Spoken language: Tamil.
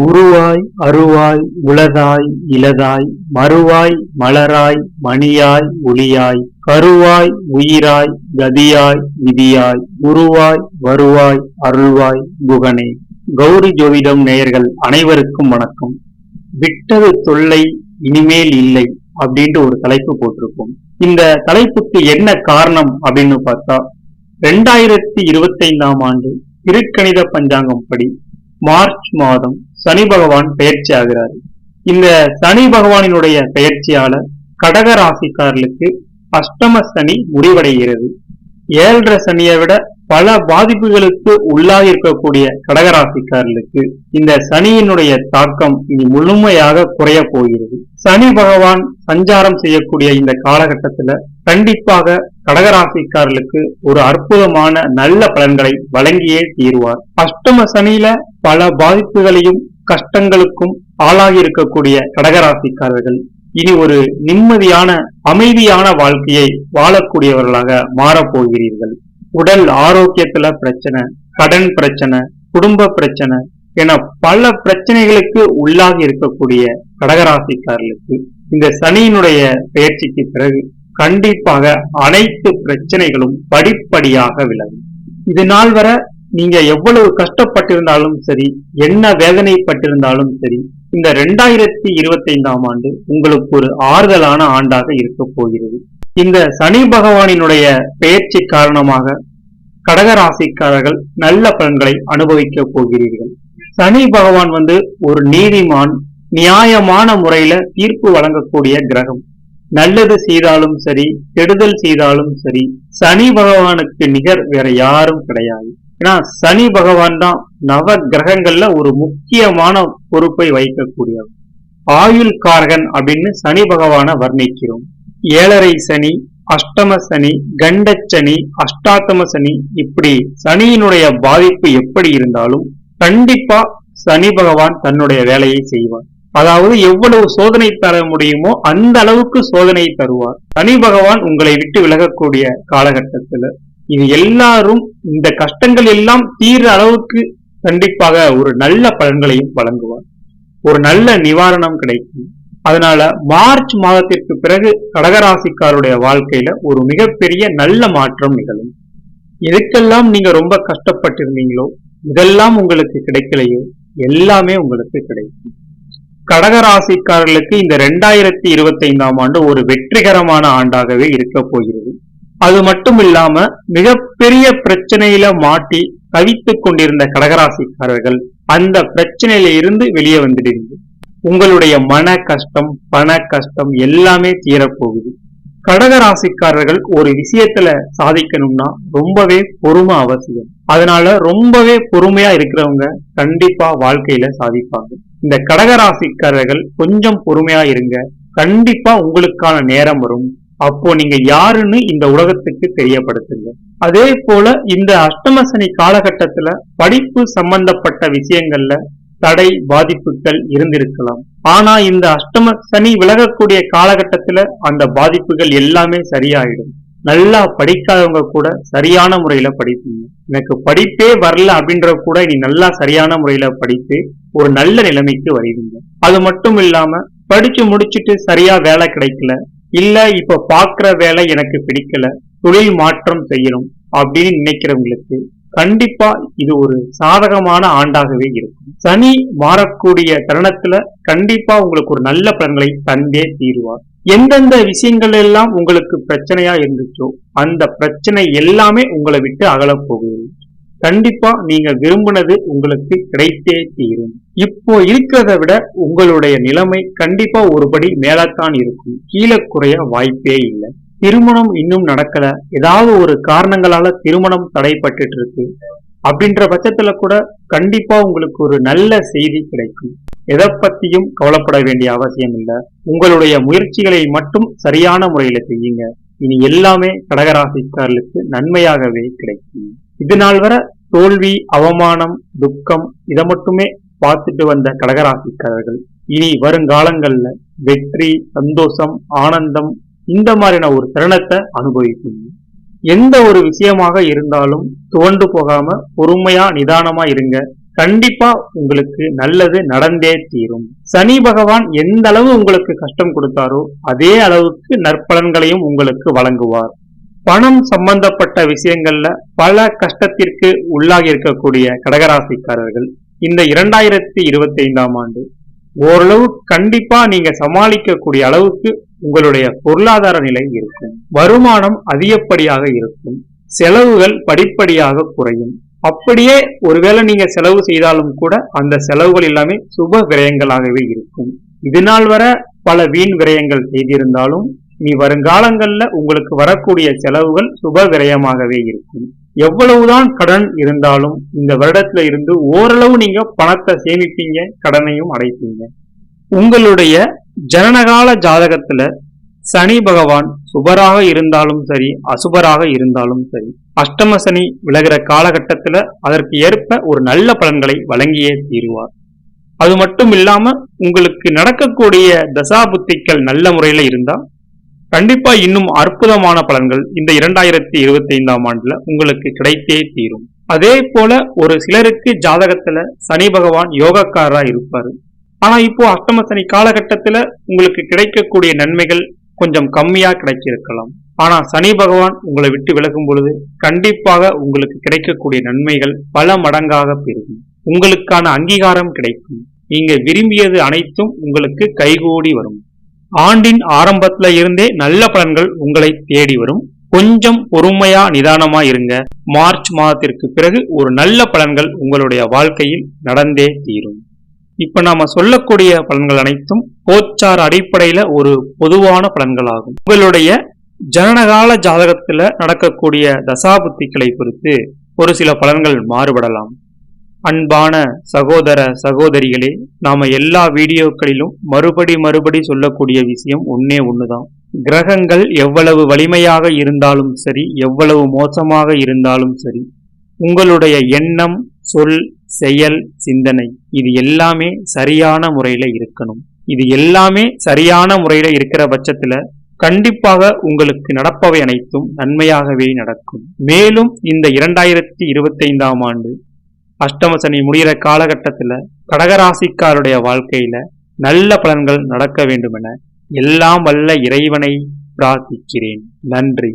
உருவாய் அருவாய் உளதாய் இலதாய் மறுவாய் மலராய் மணியாய் ஒளியாய் கருவாய் உயிராய் கதியாய் விதியாய் உருவாய் வருவாய் அருள்வாய் குகனே. கௌரி ஜோதிடம் நேயர்கள் அனைவருக்கும் வணக்கம். விட்டது தொல்லை இனிமேல் இல்லை அப்படின்ட்டு ஒரு தலைப்பு போட்டிருக்கோம் இந்த தலைப்புக்கு என்ன காரணம் அப்படின்னு பார்த்தா ரெண்டாயிரத்தி இருபத்தைந்தாம் ஆண்டு திருக்கணித பஞ்சாங்கம் படி மார்ச் மாதம் சனி பகவான் பயிற்சி ஆகிறார். இந்த சனி பகவானினுடைய பயிற்சியால கடக ராசிக்காரர்களுக்கு அஷ்டம சனி முடிவடைகிறது. ஏழரை சனியை விட பல பாதிப்புகளுக்கு உள்ளாகி இருக்கக்கூடிய கடகராசிக்காரர்களுக்கு இந்த சனியினுடைய தாக்கம் இனி முழுமையாக குறைய போகிறது. சனி பகவான் சஞ்சாரம் செய்யக்கூடிய இந்த காலகட்டத்துல கண்டிப்பாக கடகராசிக்காரர்களுக்கு ஒரு அற்புதமான நல்ல பலன்களை வழங்கியே தீர்வார். அஷ்டம சனியில பல பாதிப்புகளையும் கஷ்டங்களுக்கும் ஆளாகி இருக்கக்கூடிய கடகராசிக்காரர்கள் இனி ஒரு நிம்மதியான அமைதியான வாழ்க்கையை வாழக்கூடியவர்களாக மாறப்போகிறீர்கள். உடல் ஆரோக்கியத்துல பிரச்சனை கடன் பிரச்சனை குடும்ப பிரச்சனை என பல பிரச்சனைகளுக்கு உள்ளாகி இருக்கக்கூடிய கடகராசிக்காரர்களுக்கு இந்த சனியினுடைய பெயர்ச்சிக்கு பிறகு கண்டிப்பாக அனைத்து பிரச்சனைகளும் படிப்படியாக விலகும். இது நாள் வரை நீங்க எவ்வளவு கஷ்டப்பட்டிருந்தாலும் சரி என்ன வேதனைப்பட்டிருந்தாலும் சரி இந்த ரெண்டாயிரத்தி இருபத்தி ஐந்தாம் ஆண்டு உங்களுக்கு ஒரு ஆறுதலான ஆண்டாக இருக்க போகிறது. இந்த சனி பகவானினுடைய பெயர்ச்சி காரணமாக கடகராசிக்காரர்கள் நல்ல பலன்களை அனுபவிக்க போகிறீர்கள். சனி பகவான் வந்து ஒரு நீதிமான் நியாயமான முறையில தீர்ப்பு வழங்கக்கூடிய கிரகம். நல்லது செய்தாலும் சரி கெடுதல் செய்தாலும் சரி சனி பகவானுக்கு நிகர் வேற யாரும் கிடையாது. ஏன்னா சனி பகவான் தான் நவ கிரகங்கள்ல ஒரு முக்கியமான பொறுப்பை வகிக்கக்கூடியவர். ஆயுள் காரகன் அப்படின்னு சனி பகவான வர்ணிக்கிறோம். ஏழரை சனி அஷ்டம சனி கண்டச்சனி அஷ்டாத்தம சனி இப்படி சனியினுடைய பாதிப்பு எப்படி இருந்தாலும் கண்டிப்பா சனி பகவான் தன்னுடைய வேலையை செய்வார். அதாவது எவ்வளவு சோதனை தர முடியுமோ அந்த அளவுக்கு சோதனை தருவார். சனி பகவான் உங்களை விட்டு விலகக்கூடிய காலகட்டத்துல. இது எல்லாரும் இந்த கஷ்டங்கள் எல்லாம் தீர்ற அளவுக்கு கண்டிப்பாக ஒரு நல்ல பலன்களையும் வழங்குவார். ஒரு நல்ல நிவாரணம் கிடைக்கும். அதனால மார்ச் மாதத்திற்கு பிறகு கடகராசிக்காருடைய வாழ்க்கையில ஒரு மிகப்பெரிய நல்ல மாற்றம் நிகழும். எதுக்கெல்லாம் நீங்க ரொம்ப கஷ்டப்பட்டிருந்தீங்களோ இதெல்லாம் உங்களுக்கு கிடைக்கலையோ எல்லாமே உங்களுக்கு கிடைக்கும். கடகராசிக்காரர்களுக்கு இந்த ரெண்டாயிரத்தி இருபத்தி ஐந்தாம் ஆண்டு ஒரு வெற்றிகரமான ஆண்டாகவே இருக்க போகிறது. அது மட்டும் இல்லாம மிகப்பெரிய பிரச்சனையில மாட்டி தவித்துக் கொண்டிருந்த கடகராசிக்காரர்கள் அந்த பிரச்சனையில இருந்து வெளியே வந்துடுவீங்க உங்களுடைய மன கஷ்டம் பண கஷ்டம் எல்லாமே தீரப்போகுது. கடகராசிக்காரர்கள் ஒரு விஷயத்துல சாதிக்கணும்னா ரொம்பவே பொறுமை அவசியம். அதனால ரொம்பவே பொறுமையா இருக்கிறவங்க கண்டிப்பா வாழ்க்கையில சாதிப்பாங்க. இந்த கடகராசிக்காரர்கள் கொஞ்சம் பொறுமையா இருங்க. கண்டிப்பா உங்களுக்கான நேரம் வரும். அப்போ நீங்க யாருன்னு இந்த உலகத்துக்கு தெரியப்படுத்துங்க. அதே போல இந்த அஷ்டமசனி காலகட்டத்துல படிப்பு சம்பந்தப்பட்ட விஷயங்கள்ல தடை பாதிப்புகள் இருந்திருக்கலாம். ஆனா இந்த அஷ்டம சனி விலகக்கூடிய காலகட்டத்துல அந்த பாதிப்புகள் எல்லாமே சரியாயிடும். நல்லா படிக்காதவங்க கூட சரியான முறையில படிப்பீங்க. எனக்கு படிப்பே வரல அப்படின்ற கூட நீ நல்லா சரியான முறையில படித்து ஒரு நல்ல நிலைமைக்கு வருவீங்க. அது மட்டும் இல்லாம படிச்சு முடிச்சுட்டு சரியா வேலை கிடைக்கல. இல்ல இப்ப பாக்குற வேலை எனக்கு பிடிக்கல தொழில் மாற்றம் செய்யணும் அப்படின்னு நினைக்கிறவங்களுக்கு கண்டிப்பா இது ஒரு சாதகமான ஆண்டாகவே இருக்கும். சனி மாறக்கூடிய தருணத்துல கண்டிப்பா உங்களுக்கு ஒரு நல்ல பலன்களை தந்தே தீருவார். எந்தெந்த விஷயங்கள் எல்லாம் உங்களுக்கு பிரச்சனையா இருந்துச்சோ அந்த பிரச்சனை எல்லாமே உங்களை விட்டு அகலப் போகுது கண்டிப்பா நீங்க விரும்பினது உங்களுக்கு கிடைத்தே தீரும். இப்போ இருக்கிறத விட உங்களுடைய நிலைமை கண்டிப்பா ஒருபடி மேலத்தான் இருக்கும். கீழே குறைய வாய்ப்பே இல்லை. திருமணம் இன்னும் நடக்கல. ஏதாவது ஒரு காரணங்களால திருமணம் தடைப்பட்டு இருக்கு அப்படின்ற பட்சத்துல கூட கண்டிப்பா உங்களுக்கு ஒரு நல்ல செய்தி கிடைக்கும். எதை பத்தியும் கவலைப்பட வேண்டிய அவசியம் இல்லை. உங்களுடைய முயற்சிகளை மட்டும் சரியான முறையில செய்யுங்க. இனி எல்லாமே கடகராசிக்காரர்களுக்கு நன்மையாகவே கிடைக்கும். இது நாள் வரை தோல்வி அவமானம் துக்கம் இதை மட்டுமே பார்த்துட்டு வந்த கடகராசிக்காரர்கள். இனி வருங்காலங்கள்ல வெற்றி சந்தோஷம் ஆனந்தம் இந்த மாதிரியான ஒரு தருணத்தை அனுபவிப்பீங்க. எந்த ஒரு விஷயமாக இருந்தாலும் துவண்டு போகாம பொறுமையா நிதானமா இருங்க. கண்டிப்பா உங்களுக்கு நல்லது நடந்தே தீரும். சனி பகவான் எந்த அளவு உங்களுக்கு கஷ்டம் கொடுத்தாரோ அதே அளவுக்கு நற்பலன்களையும் உங்களுக்கு வழங்குவார். பணம் சம்பந்தப்பட்ட விஷயங்கள்ல பல கஷ்டத்திற்கு உள்ளாகி இருக்கக்கூடிய கடகராசிக்காரர்கள் இந்த இரண்டாயிரத்தி இருபத்தி ஐந்தாம் ஆண்டு ஓரளவு கண்டிப்பா நீங்க சமாளிக்கக்கூடிய அளவுக்கு உங்களுடைய பொருளாதார நிலை இருக்கும். வருமானம் அதிகப்படியாக இருக்கும். செலவுகள் படிப்படியாக குறையும். அப்படியே ஒருவேளை நீங்க செலவு செய்தாலும் கூட அந்த செலவுகள் எல்லாமே சுப விரயங்களாகவே இருக்கும். இது நாள் வர பல வீண் விரயங்கள் செய்திருந்தாலும் இனி வருங்காலங்கள்ல உங்களுக்கு வரக்கூடிய செலவுகள் சுப விரயமாகவே இருக்கும். எவ்வளவுதான் கடன் இருந்தாலும் இந்த வருடத்துல இருந்து ஓரளவு நீங்க பணத்தை சேமிப்பீங்க கடனையும் அடைப்பீங்க. உங்களுடைய ஜனனகால ஜாதகத்துல சனி பகவான் சுபராக இருந்தாலும் சரி அசுபராக இருந்தாலும் சரி அஷ்டம சனி விலகிற காலகட்டத்துல அதற்கு ஏற்ப ஒரு நல்ல பலன்களை வழங்கியே தீருவார். அது மட்டும் இல்லாம உங்களுக்கு நடக்கக்கூடிய தசாபுத்திகள் நல்ல முறையில இருந்தா கண்டிப்பா இன்னும் அற்புதமான பலன்கள் இந்த இரண்டாயிரத்தி இருபத்தி ஐந்தாம் ஆண்டுல உங்களுக்கு கிடைத்தே தீரும். அதே போல ஒரு சிலருக்கு ஜாதகத்துல சனி பகவான் யோகக்காரரா இருப்பாரு. ஆனா இப்போ அஷ்டம சனி காலகட்டத்துல உங்களுக்கு கிடைக்கக்கூடிய நன்மைகள் கொஞ்சம் கம்மியா கிடைச்சிருக்கலாம் ஆனா சனி பகவான் உங்களை விட்டு விலகும் பொழுது கண்டிப்பாக உங்களுக்கு கிடைக்கக்கூடிய நன்மைகள் பல மடங்காக பெருகும். உங்களுக்கான அங்கீகாரம் கிடைக்கும். நீங்க விரும்பியது அனைத்தும் உங்களுக்கு கைகூடி வரும். ஆண்டின் ஆரம்பத்துல இருந்தே நல்ல பலன்கள் உங்களை தேடி வரும். கொஞ்சம் பொறுமையா நிதானமா இருங்க. மார்ச் மாதத்திற்கு பிறகு ஒரு நல்ல பலன்கள் உங்களுடைய வாழ்க்கையில் நடந்தே தீரும். இப்ப நாம சொல்லக்கூடிய பலன்கள் அனைத்தும் கோச்சார் அடிப்படையில ஒரு பொதுவான பலன்களாகும். உங்களுடைய ஜனனகால ஜாதகத்துல நடக்கக்கூடிய தசாபுத்திகளை பொறுத்து ஒரு சில பலன்கள் மாறுபடலாம். அன்பான சகோதர சகோதரிகளே நாம எல்லா வீடியோக்களிலும் மறுபடி மறுபடி சொல்லக்கூடிய விஷயம் ஒன்னே ஒண்ணுதான். கிரகங்கள் எவ்வளவு வலிமையாக இருந்தாலும் சரி எவ்வளவு மோசமாக இருந்தாலும் சரி உங்களுடைய எண்ணம் சொல் செயல் சிந்தனை இது எல்லாமே சரியான முறையில இருக்கணும். இது எல்லாமே சரியான முறையில இருக்கிற பட்சத்துல கண்டிப்பாக உங்களுக்கு நடப்பவை அனைத்தும் நன்மையாகவே நடக்கும். மேலும் இந்த இரண்டாயிரத்தி இருபத்தைந்தாம் ஆண்டு அஷ்டம சனி முடிகிற காலகட்டத்தில் கடகராசிக்காருடைய வாழ்க்கையில நல்ல பலன்கள் நடக்க வேண்டுமென எல்லாம் வல்ல இறைவனை பிரார்த்திக்கிறேன். நன்றி.